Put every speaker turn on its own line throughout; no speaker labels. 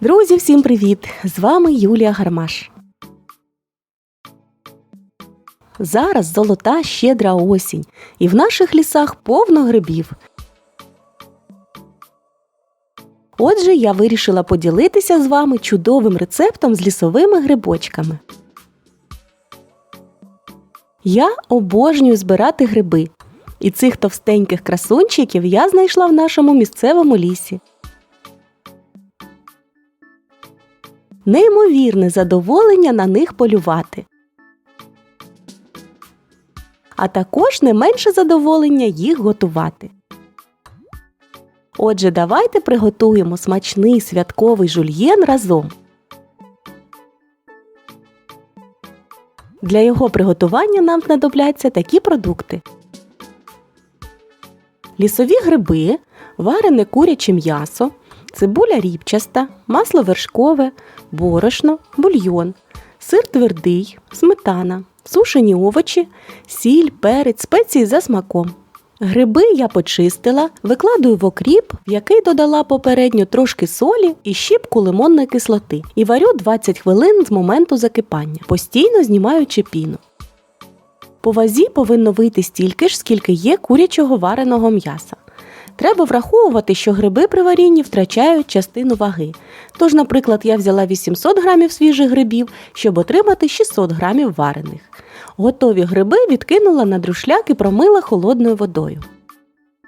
Друзі, всім привіт! З вами Юлія Гармаш. Зараз золота щедра осінь, і в наших лісах повно грибів. Отже, я вирішила поділитися з вами чудовим рецептом з лісовими грибочками. Я обожнюю збирати гриби, і цих товстеньких красунчиків я знайшла в нашому місцевому лісі. Неймовірне задоволення на них полювати. А також не менше задоволення їх готувати. Отже, давайте приготуємо смачний святковий жульєн разом. Для його приготування нам знадобляться такі продукти: лісові гриби, варене куряче м'ясо, цибуля рібчаста, масло вершкове, борошно, бульйон, сир твердий, сметана, сушені овочі, сіль, перець, спеції за смаком. Гриби я почистила, викладую в окріп, в який додала попередньо трошки солі і щіпку лимонної кислоти, і варю 20 хвилин з моменту закипання, постійно знімаючи піну. По вазі повинно вийти стільки ж, скільки є курячого вареного м'яса. Треба враховувати, що гриби при варінні втрачають частину ваги. Тож, наприклад, я взяла 800 грамів свіжих грибів, щоб отримати 600 грамів варених. Готові гриби відкинула на друшляк і промила холодною водою.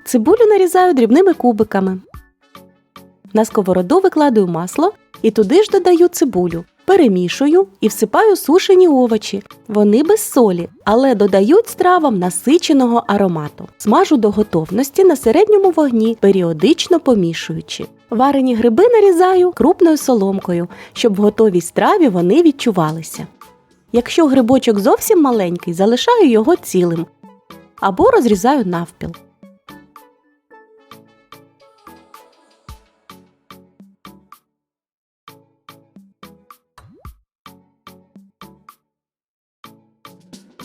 Цибулю нарізаю дрібними кубиками. На сковороду викладаю масло і туди ж додаю цибулю. Перемішую і всипаю сушені овочі. Вони без солі, але додають стравам насиченого аромату. Смажу до готовності на середньому вогні, періодично помішуючи. Варені гриби нарізаю крупною соломкою, щоб в готовій страві вони відчувалися. Якщо грибочок зовсім маленький, залишаю його цілим або розрізаю навпіл.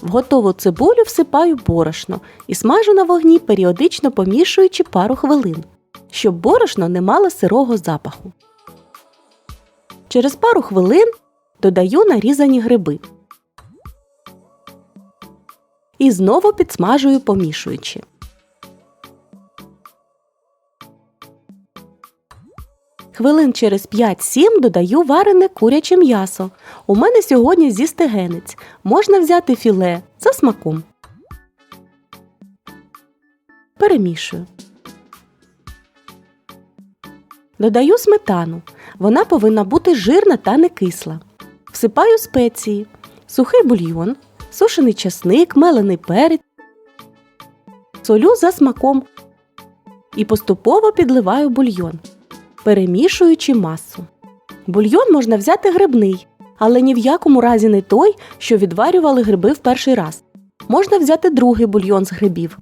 В готову цибулю всипаю борошно і смажу на вогні, періодично помішуючи пару хвилин, щоб борошно не мало сирого запаху. Через пару хвилин додаю нарізані гриби. І знову підсмажую помішуючи. Хвилин через 5-7 додаю варене куряче м'ясо. У мене сьогодні зі стегенець. Можна взяти філе за смаком. Перемішую. Додаю сметану. Вона повинна бути жирна та не кисла. Всипаю спеції, сухий бульйон, сушений часник, мелений перець, солю за смаком і поступово підливаю бульйон, перемішуючи масу. Бульйон можна взяти грибний, але ні в якому разі не той, що відварювали гриби в перший раз. Можна взяти другий бульйон з грибів.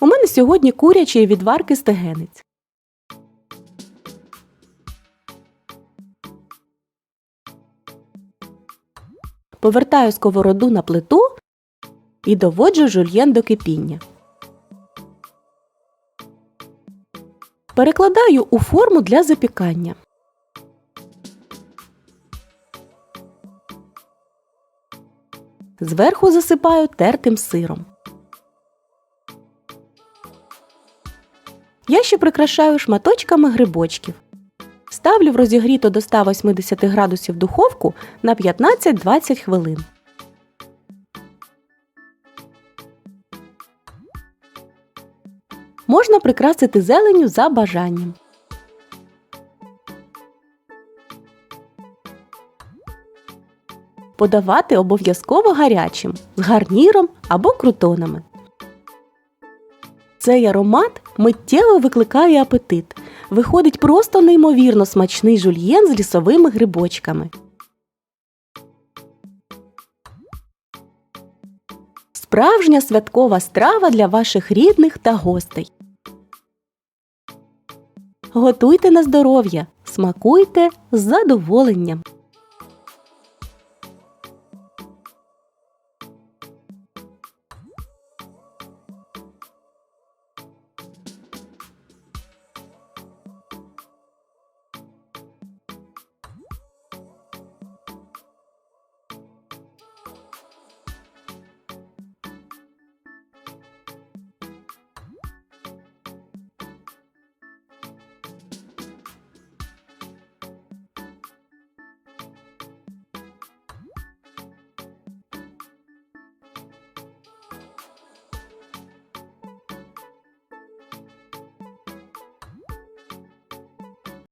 У мене сьогодні курячі відварки стегенець. Повертаю сковороду на плиту і доводжу жульєн до кипіння. Перекладаю у форму для запікання. Зверху засипаю тертим сиром. Я ще прикрашаю шматочками грибочків. Ставлю в розігріту до 180 градусів духовку на 15-20 хвилин. Можна прикрасити зеленю за бажанням. Подавати обов'язково гарячим з гарніром або крутонами. Цей аромат миттєво викликає апетит. Виходить просто неймовірно смачний жульєн з лісовими грибочками. Справжня святкова страва для ваших рідних та гостей. Готуйте на здоров'я, смакуйте з задоволенням.